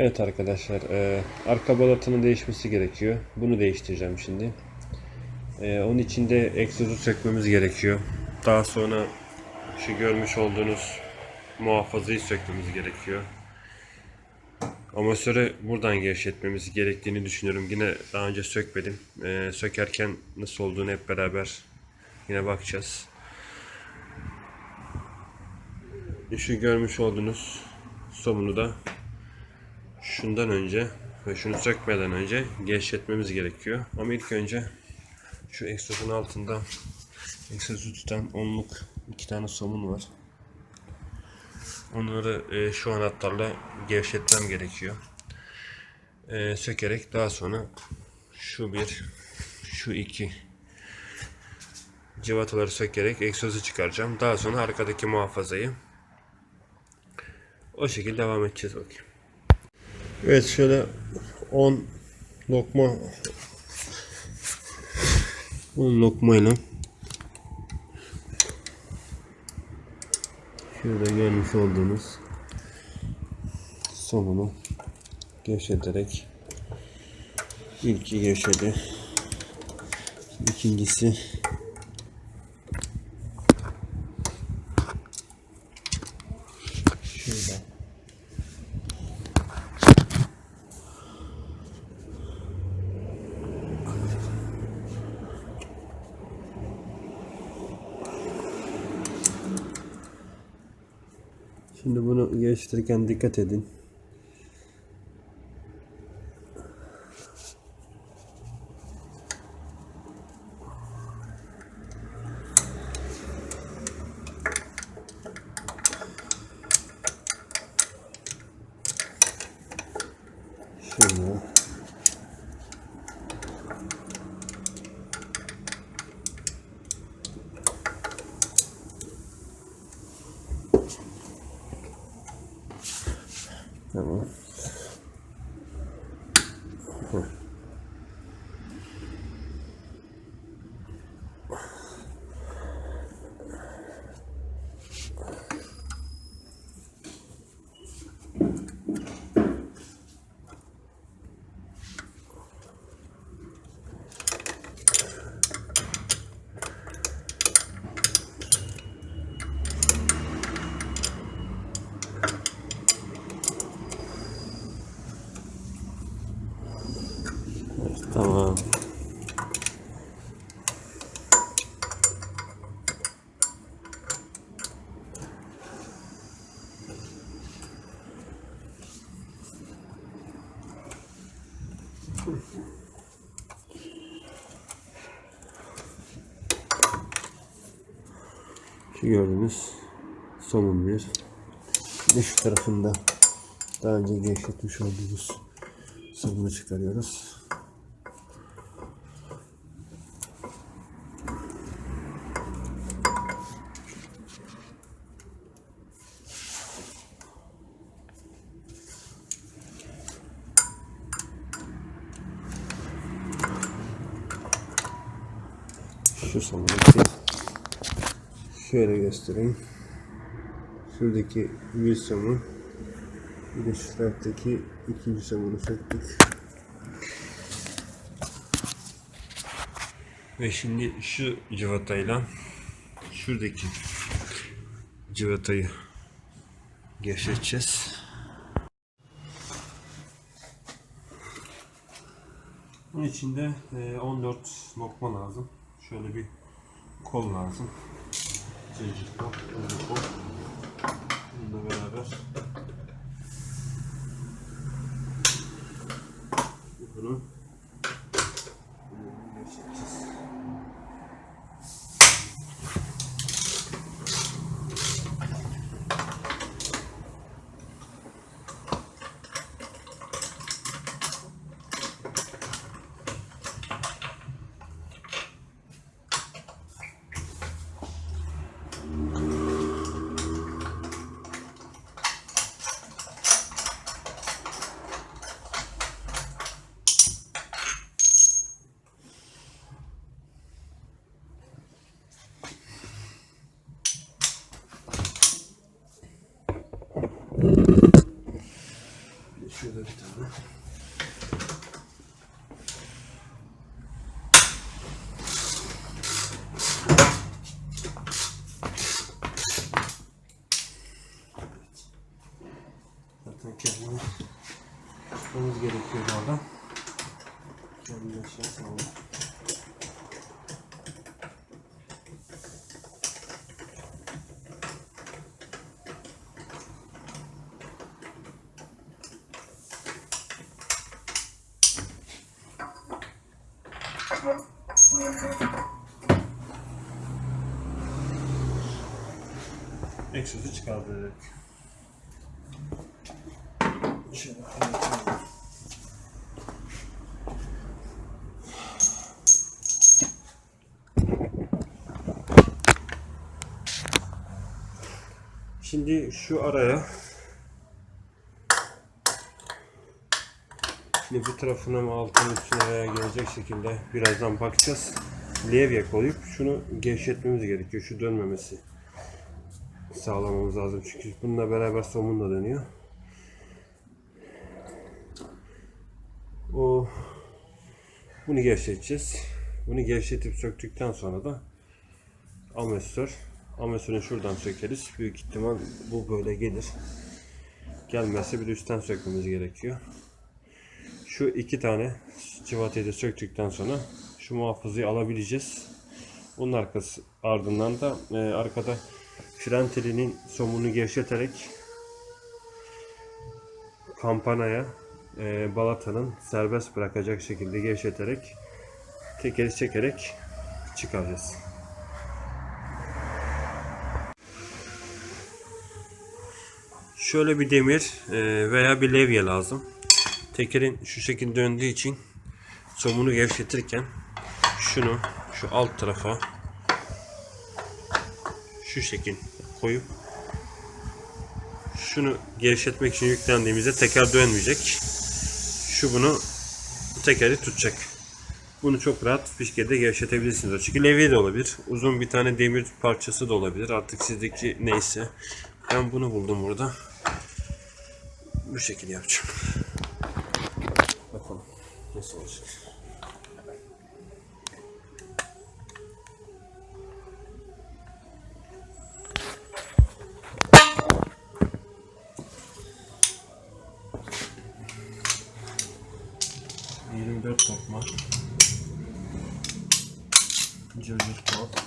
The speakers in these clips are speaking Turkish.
Evet arkadaşlar, e, arka balatının değişmesi gerekiyor. Bunu değiştireceğim şimdi. E, onun için de egzozu sökmemiz gerekiyor. Daha sonra şu görmüş olduğunuz muhafazayı sökmemiz gerekiyor. Amatörü buradan gevşetmemiz gerektiğini düşünüyorum. Yine daha önce sökmedim. E, sökerken nasıl olduğunu hep beraber yine bakacağız. Şu görmüş olduğunuz somunu da şundan önce ve şunu sökmeden önce gevşetmemiz gerekiyor. Ama ilk önce şu egzozun altında egzozu tutan onluk iki tane somun var. Onları e, şu anahtarla gevşetmem gerekiyor. E, sökerek daha sonra şu bir, şu iki civataları sökerek egzozu çıkaracağım. Daha sonra arkadaki muhafazayı o şekilde devam edeceğiz bakayım. Evet şöyle 10 lokma. 10 lokmayla. Şurada görmüş olduğunuz somunu gevşeterek ilki gevşedi. İkincisi şurada Şimdi geliştirirken dikkat edin. Şöyle. Tamam. Hı. Evet, Tamam. Şu gördüğünüz somun bir. Bir şu tarafında daha önce gevşetmiş olduğumuz somunu çıkarıyoruz. Şu somunu ki şöyle göstereyim. Şuradaki bir somun bir de şu taraftaki ikinci somunu söktük. Ve şimdi şu civatayla şuradaki civatayı gevşeteceğiz. Bunun içinde e, 14 lokma lazım. Şöyle bir kol lazım. Zincir kol, zincir kol. Bununla beraber bunu bunu Egzozu çıkardık. Şöyle koyalım. Şimdi şu araya Şimdi bu tarafına mı altın üstüne veya gelecek şekilde birazdan bakacağız. Levye koyup şunu gevşetmemiz gerekiyor. Şu dönmemesi sağlamamız lazım. Çünkü bununla beraber somun da dönüyor. O bunu gevşeteceğiz. Bunu gevşetip söktükten sonra da amestör. Amestörü şuradan sökeriz. Büyük ihtimal bu böyle gelir. Gelmezse bir üstten sökmemiz gerekiyor. Şu iki tane civatayı da söktükten sonra şu muhafızayı alabileceğiz. Bunun arkası ardından da e, arkada fren telinin somunu gevşeterek kampanaya e, balatanın serbest bırakacak şekilde gevşeterek tekeri çekerek çıkaracağız. Şöyle bir demir e, veya bir levye lazım. Tekerin şu şekilde döndüğü için somunu gevşetirken şunu şu alt tarafa şu şekil koyup şunu gevşetmek için yüklendiğimizde teker dönmeyecek. Şu bunu tekeri tutacak. Bunu çok rahat bir şekilde gevşetebilirsiniz. Çünkü levye de olabilir. Uzun bir tane demir parçası da olabilir. Artık sizdeki neyse. Ben bunu buldum burada. Bu şekilde yapacağım. Nasıl olacak. Yirmi dört tokma. Cırcır kağıt.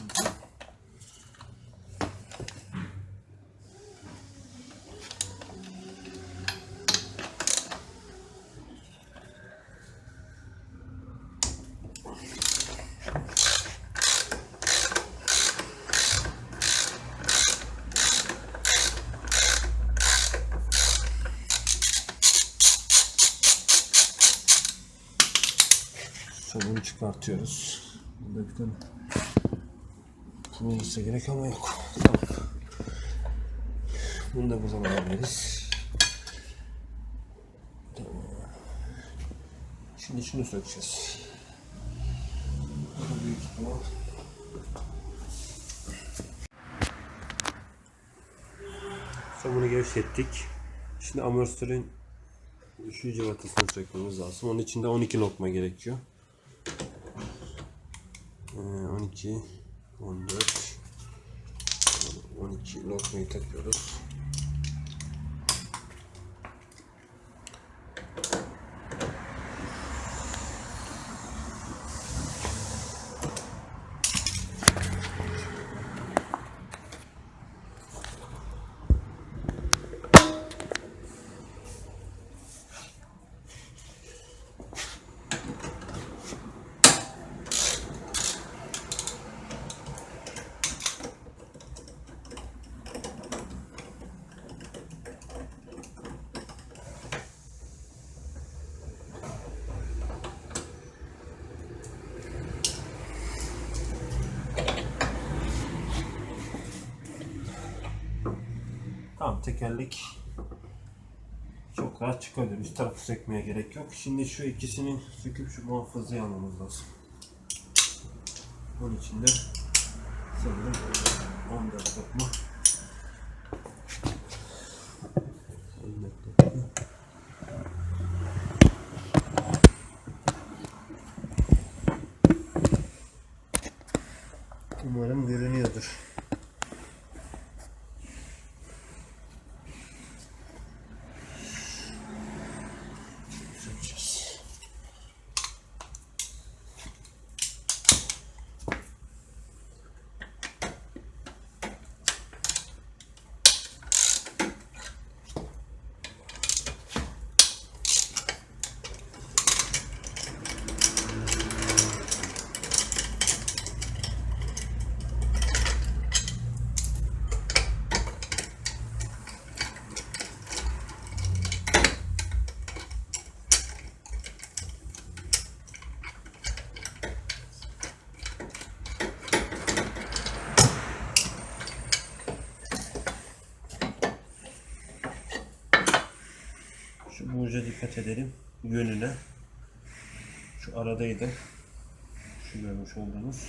Somunu çıkartıyoruz. Burada bir tane pul olursa gerek ama yok. Tamam. Bunu da buradan alabiliriz. Tamam. Şimdi şunu sökeceğiz. Bu büyük ihtimal. Somunu gevşettik. Şimdi amortisörün şu cıvatasını sökmemiz lazım. Onun için de 12 lokma gerekiyor. Ee, 12 14 12 lokmayı takıyoruz. Tekerlek çok rahat çıkabilir. Üst tarafı sökmeye gerek yok. Şimdi şu ikisini söküp şu muhafazayı almamız lazım. Bunun için de sanırım 14 lokma. 14 lokma. Şu burca dikkat edelim. Yönüne. Şu aradaydı. Şu görmüş olduğunuz.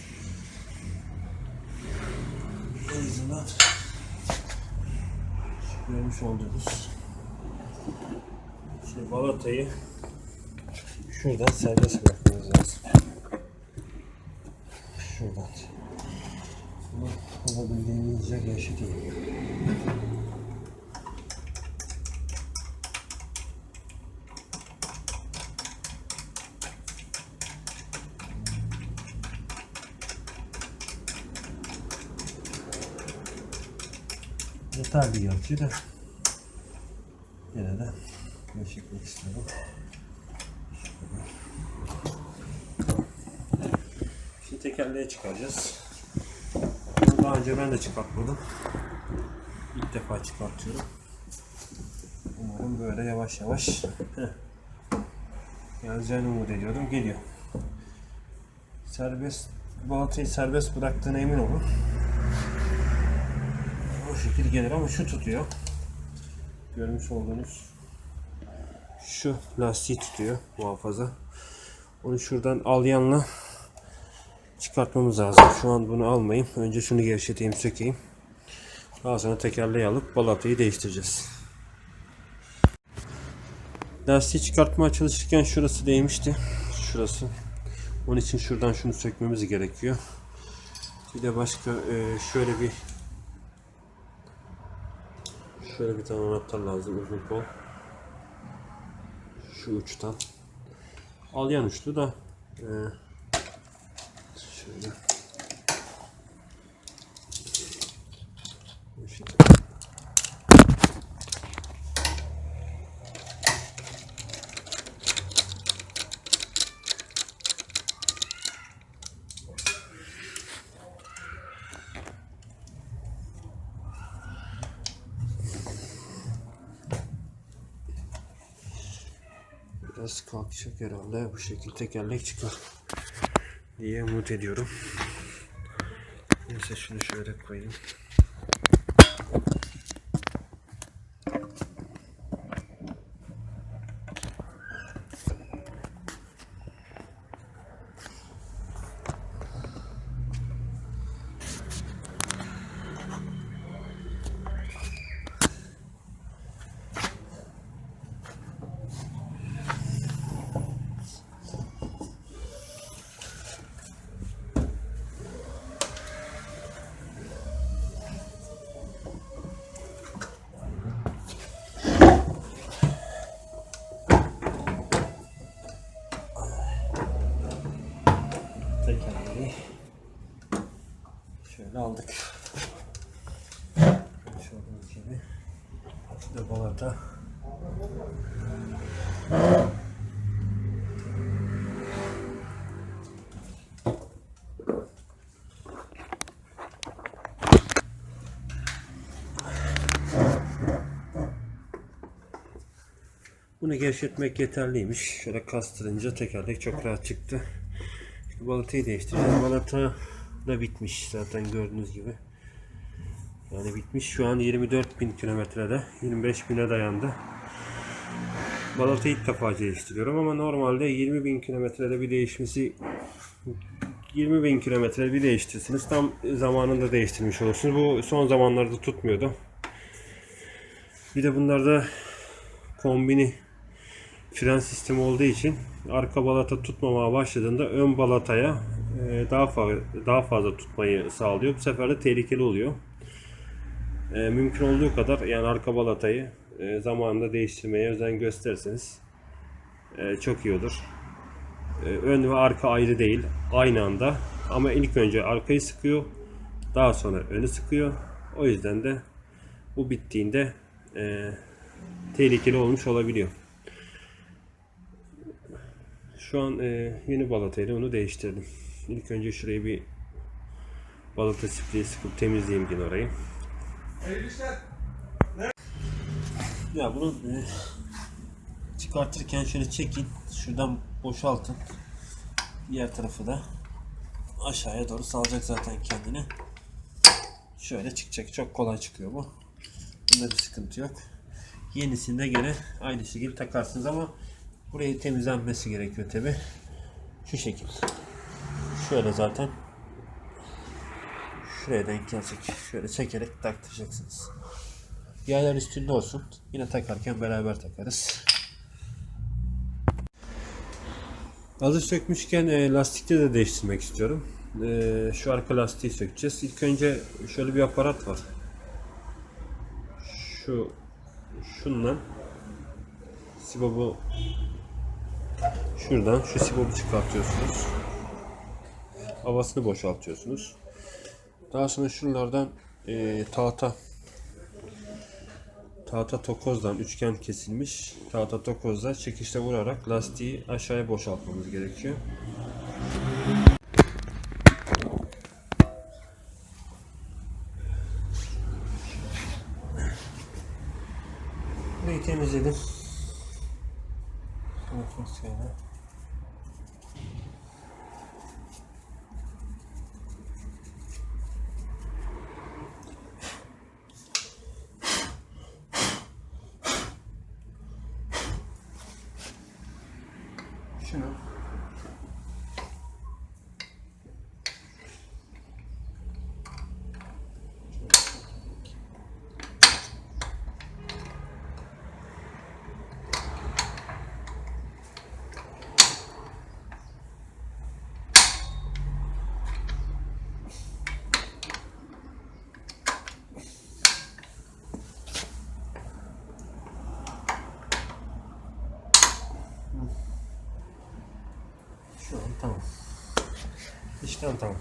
Azından şu görmüş olduğunuz Şimdi balatayı şuradan serbest bırakmamız lazım. Şuradan. Bunu olabildiğince gevşeteyim. Yeterli gerçi de yine de gevşetmek istiyorum. Şimdi tekerleğe çıkaracağız. Daha önce ben de çıkartmadım. İlk defa çıkartıyorum. Umarım böyle yavaş yavaş heh, geleceğini umut ediyordum. Geliyor. Serbest balatayı serbest bıraktığına emin olun. Şekil gelir ama şu tutuyor. Görmüş olduğunuz şu lastiği tutuyor muhafaza. Onu şuradan alyanla çıkartmamız lazım. Şu an bunu almayayım. Önce şunu gevşeteyim, sökeyim. Daha sonra tekerleği alıp balatayı değiştireceğiz. Lastiği çıkartmaya çalışırken şurası değmişti. Şurası. Onun için şuradan şunu sökmemiz gerekiyor. Bir de başka e, şöyle bir şöyle bir tane anahtar lazım uzun kol. Şu uçtan. Alyan uçtu da e, şöyle Bu şekilde. Biraz kalkacak herhalde. Bu şekilde tekerlek çıkar diye umut ediyorum. Neyse şunu şöyle koyayım. Tekerleği şöyle aldık. Şöyle gibi. Bir de balata. Bunu gevşetmek yeterliymiş. Şöyle kastırınca tekerlek çok rahat çıktı. Balatayı değiştireceğiz. Balata da bitmiş zaten gördüğünüz gibi. Yani bitmiş. Şu an 24 bin kilometrede. 25 bine dayandı. Balatayı ilk defa değiştiriyorum ama normalde 20 bin kilometrede bir değişmesi 20 bin kilometre bir değiştirsiniz. Tam zamanında değiştirmiş olursunuz. Bu son zamanlarda tutmuyordu. Bir de bunlarda kombini fren sistemi olduğu için arka balata tutmamaya başladığında ön balataya e, daha fazla daha fazla tutmayı sağlıyor. Bu sefer de tehlikeli oluyor. E, mümkün olduğu kadar yani arka balatayı e, zamanında değiştirmeye özen gösterirseniz e, çok iyi olur. Ön ve arka ayrı değil, aynı anda. Ama ilk önce arkayı sıkıyor, daha sonra önü sıkıyor. O yüzden de bu bittiğinde tehlikeli olmuş olabiliyor. Şu an e, yeni balatayla onu değiştirdim. İlk önce şurayı bir balata spreyi sıkıp temizleyeyim yine orayı. Ya bunu e, çıkartırken şöyle çekin. Şuradan boşaltın. Diğer tarafı da aşağıya doğru salacak zaten kendini. Şöyle çıkacak. Çok kolay çıkıyor bu. Bunda bir sıkıntı yok. Yenisini de gene aynı şekilde takarsınız ama burayı temizlenmesi gerekiyor tabi. Şu şekilde. Şöyle zaten şuraya denk gelecek. Şöyle çekerek taktıracaksınız. Yaylar üstünde olsun. Yine takarken beraber takarız. Hazır sökmüşken e, lastikte de değiştirmek istiyorum. E, şu arka lastiği sökeceğiz. İlk önce şöyle bir aparat var. Şu şundan sibobu şuradan şu sibobu çıkartıyorsunuz. Havasını boşaltıyorsunuz. Daha sonra şunlardan e, tahta tahta tokozdan üçgen kesilmiş tahta tokozla çekişle vurarak lastiği aşağıya boşaltmamız gerekiyor. Burayı temizledim. Şöyle. Şunu Şu an tamam. İşlem tamam.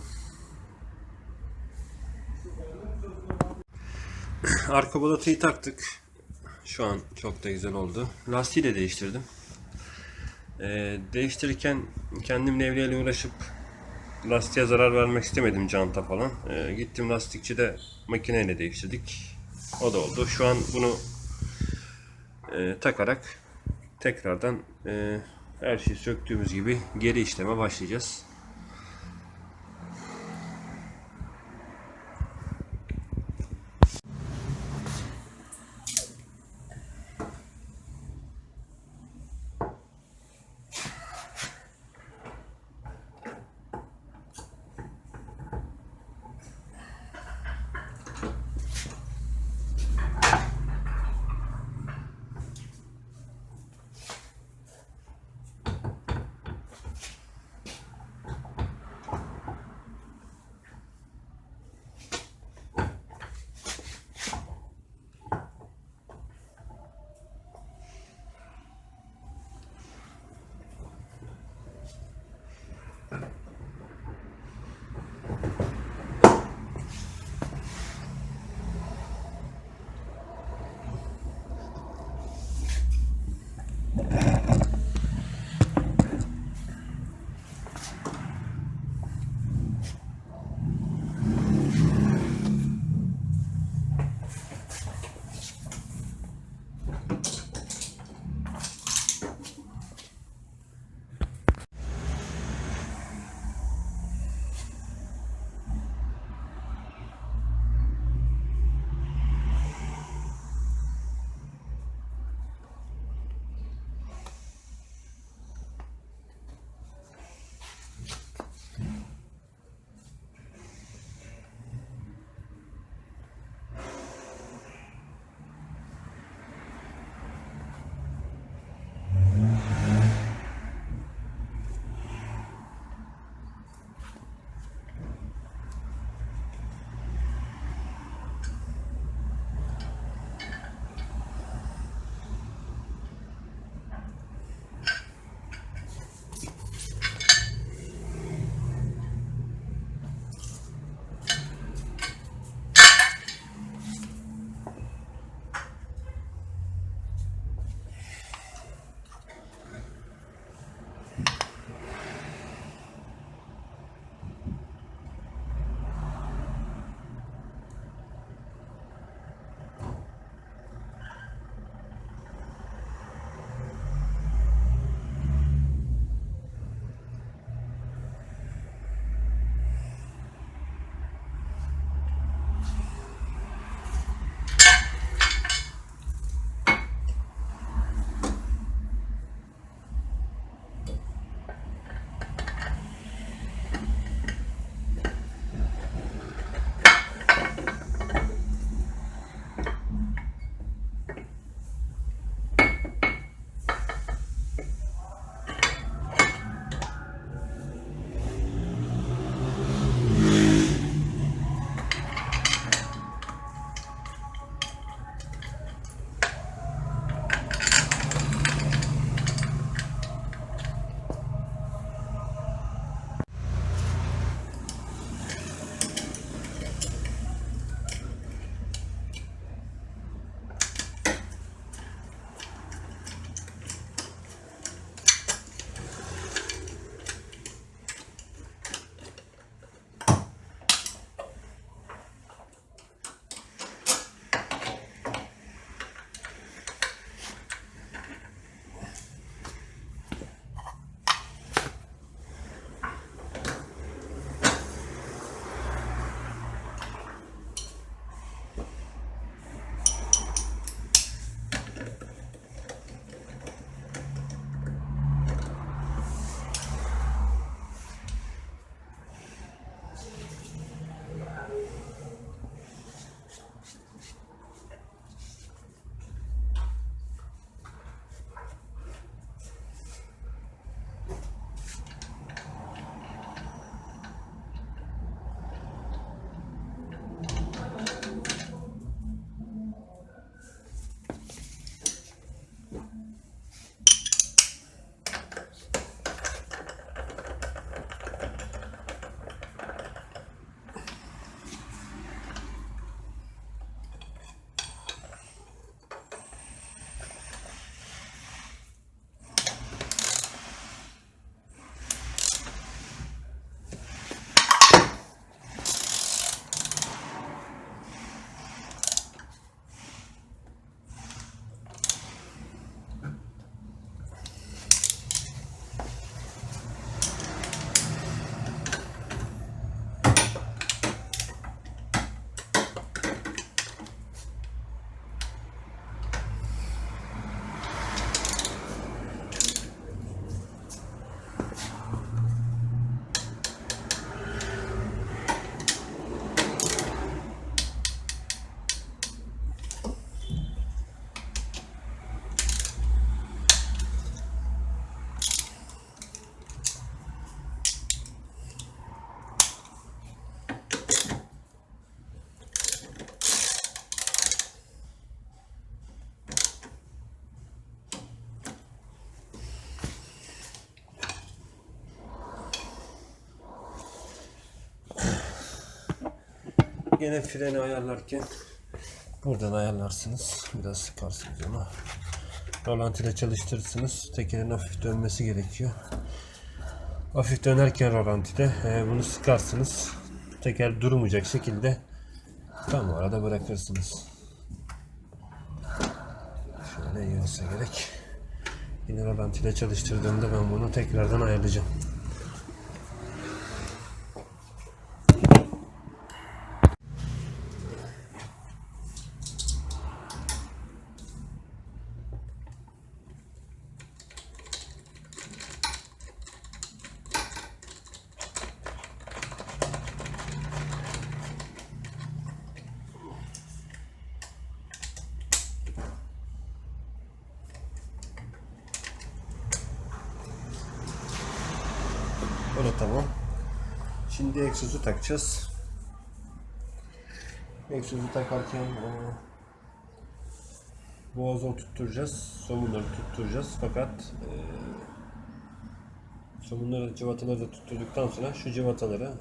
Arka balatayı taktık. Şu an çok da güzel oldu. Lastiği de değiştirdim. Ee, değiştirirken kendim levyeyle uğraşıp lastiğe zarar vermek istemedim canta falan. Ee, gittim lastikçide makineyle değiştirdik. O da oldu. Şu an bunu e, takarak tekrardan e, her şeyi söktüğümüz gibi geri işleme başlayacağız. Gene freni ayarlarken buradan ayarlarsınız. Biraz sıkarsınız onu. Rolanti ile çalıştırırsınız. Tekerin hafif dönmesi gerekiyor. Hafif dönerken rolantide e, bunu sıkarsınız. Teker durmayacak şekilde tam arada bırakırsınız. Şöyle iyi olsa gerek. Yine rolanti ile çalıştırdığımda ben bunu tekrardan ayarlayacağım. O da tamam. Şimdi egzozu takacağız. Egzozu takarken e, boğazı oturtturacağız. Somunları tutturacağız. Fakat e, somunları, cıvataları da tutturduktan sonra şu cıvataları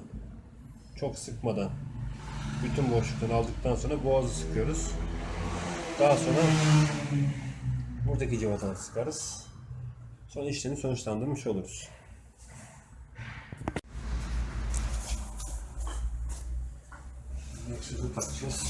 çok sıkmadan bütün boşlukları aldıktan sonra boğazı sıkıyoruz. Daha sonra buradaki cıvataları sıkarız. Sonra işlemi sonuçlandırmış oluruz. Egzozu takacağız.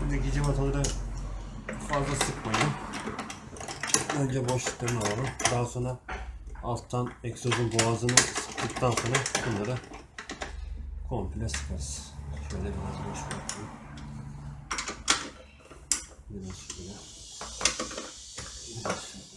Buradaki cıvataları fazla sıkmayın. Önce boşluklarını alalım. Daha sonra alttan egzozun boğazını sıktıktan sonra bunları komple sıkarız. Şöyle biraz boş bırakayım. Biraz şöyle. Biraz şöyle.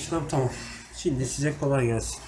İşlem tamam. Şimdi size kolay gelsin.